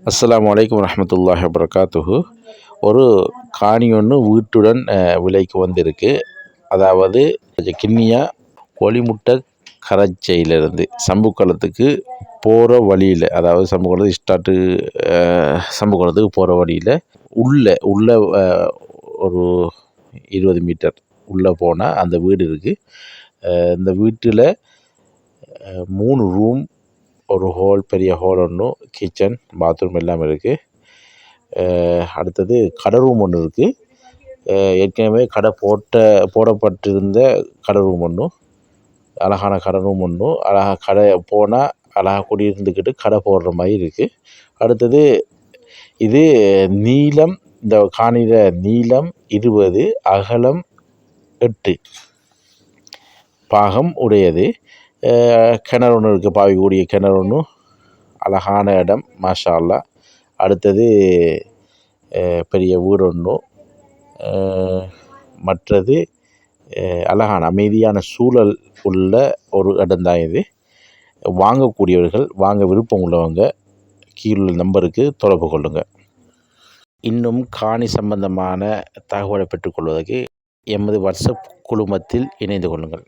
அஸ்லாம் வலைக்கம் வரமத்துல்லாஹ் வபரகாத்துஹு. ஒரு காணி ஒன்று வீட்டுடன் விலைக்கு வந்திருக்கு. அதாவது கிண்ணியா கொலிமுட்டை கரைச்சையிலிருந்து சம்புக்குளத்துக்கு போகிற வழியில் அதாவது சம்புக்குளத்து ஸ்டார்ட்டு சம்புக்குளத்துக்கு போகிற வழியில் உள்ளே உள்ள ஒரு இருபது மீட்டர் உள்ளே போனால் அந்த வீடு இருக்குது இந்த வீட்டில் மூணு ரூம் ஒரு ஹோல் பெரிய ஹோல் ஒன்றும் கிச்சன் பாத்ரூம் எல்லாமே இருக்குது அடுத்தது கடை ரூம் ஒன்று இருக்குது ஏற்கனவே கடை போட்ட போடப்பட்டிருந்த கடை ரூம் ஒன்றும் அழகான கடை ரூம் ஒன்றும் அழகாக கடை போனால் அழகாக குடியிருந்துக்கிட்டு கடை போடுற மாதிரி இருக்குது அடுத்தது இது நீளம் இந்த காணியில் நீளம் இருபது அகலம் எட்டு. பாகம் உடையது. கிணறு ஒன்று இருக்குது பாவி கூடிய கிணறு ஒன்று அழகான இடம் மாஷா அல்லா அடுத்தது பெரிய வீடு ஒன்றும் மற்றது அழகான அமைதியான சூழல் உள்ள ஒரு இடம்தான் இது. வாங்கக்கூடியவர்கள் வாங்க விருப்பம் உள்ளவங்க கீழே நம்பருக்கு தொடர்பு கொள்ளுங்கள் இன்னும் காணி சம்பந்தமான தகவலை பெற்றுக்கொள்வதற்கு எமது வாட்ஸ்அப் குழுமத்தில் இணைந்து கொள்ளுங்கள்.